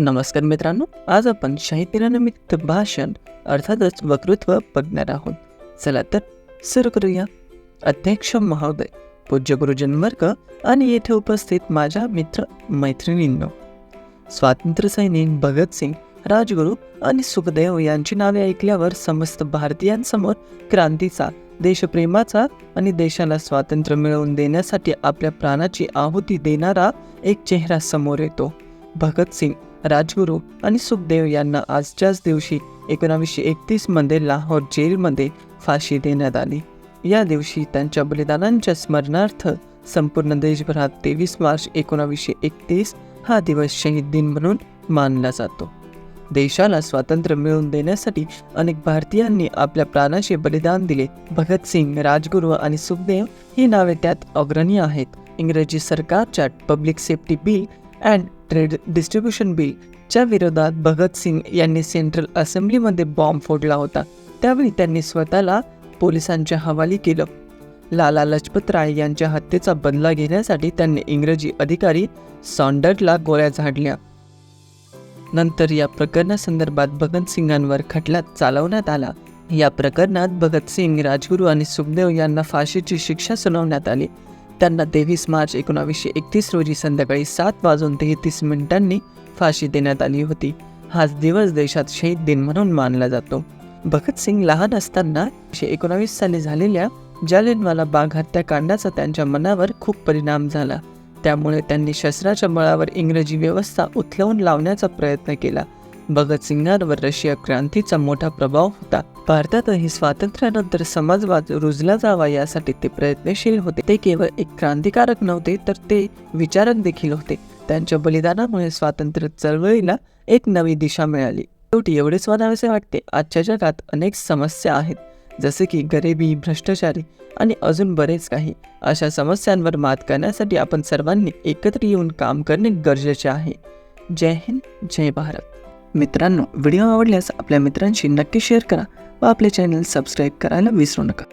नमस्कार मित्रांनो आज आपण शहीद भाषण अर्थातच वक्तृत्व बघणार आहोत. चला तर सुरू करूया. अध्यक्ष महोदय पूज्य गुरुजन वर्ग आणि येथे उपस्थित माझ्या मित्र मैत्रिणींनो स्वातंत्र्यसैनिक भगतसिंग राजगुरू आणि सुखदेव यांची नावे ऐकल्यावर समस्त भारतीयांसमोर क्रांतीचा देशप्रेमाचा आणि देशाला स्वातंत्र्य मिळवून देण्यासाठी आपल्या प्राणाची आहुती देणारा एक चेहरा समोर येतो. भगतसिंग राजगुरू आणि सुखदेव यांना आजच्याच दिवशी एकोणावीसशे एकतीसमध्ये लाहोर जेलमध्ये फाशी देण्यात आली. या दिवशी त्यांच्या बलिदानांच्या स्मरणार्थ संपूर्ण देशभरात तेवीस मार्च एकोणावीसशे एकतीस हा दिवस शहीद दिन म्हणून मानला जातो. देशाला स्वातंत्र्य मिळवून देण्यासाठी अनेक भारतीयांनी आपल्या प्राणाचे बलिदान दिले. भगतसिंग राजगुरू आणि सुखदेव ही नावे त्यात अग्रणी आहेत. इंग्रजी सरकारच्या public safety bill and trade distribution bill च्या विरोधात भगतसिंग यांनी सेंट्रल असेंब्लीमध्ये बॉम्ब फोडला होता. त्यावेळी त्यांनी स्वतःला पोलिसांच्या हवाली केलं. लाला लजपत राय यांच्या हत्येचा बदला घेण्यासाठी त्यांनी इंग्रजी अधिकारी सॉन्डर्डला गोळ्या झाडल्या. नंतर या प्रकरणासंदर्भात भगतसिंगांवर खटला चालवण्यात आला. या प्रकरणात भगतसिंग राजगुरू आणि सुखदेव यांना फाशीची शिक्षा सुनावण्यात आली. त्यांना तेवीस मार्च एकोणावीसशे एकतीस रोजी संध्याकाळी सात वाजून तेहतीस मिनिटांनी फाशी देण्यात आली होती. हाच दिवस देशात शहीद दिन म्हणून मानला जातो. भगतसिंग लहान असताना एकशे एकोणावीस साली झालेल्या जालियनवाला बाग हत्याकांडाचा त्यांच्या मनावर खूप परिणाम झाला. त्यामुळे त्यांनी शस्त्राच्या बळावर इंग्रजी व्यवस्था उथलवून लावण्याचा प्रयत्न केला. भगतसिंगांवर रशिया क्रांतीचा मोठा प्रभाव होता. भारतातही स्वातंत्र्यानंतर समाजवाद रुजला जावा यासाठी ते प्रयत्नशील होते. ते केवळ एक क्रांतिकारक नव्हते तर ते विचारक देखील होते. त्यांच्या बलिदानामुळे स्वातंत्र्य चळवळीला एक नवी दिशा मिळाली. शेवटी एवढेच म्हणावेसे वाटते आजच्या जगात अनेक समस्या आहेत. जसे की गरिबी भ्रष्टाचारी आणि अजून बरेच काही. अशा समस्यांवर मात करण्यासाठी आपण सर्वांनी एकत्र येऊन काम करणे गरजेचे आहे. जय हिंद जय भारत. मित्रांनो व्हिडिओ आवडल्यास आपल्या मित्रांशी नक्की शेअर करा व आपले चॅनल सबस्क्राईब करायला विसरू नका.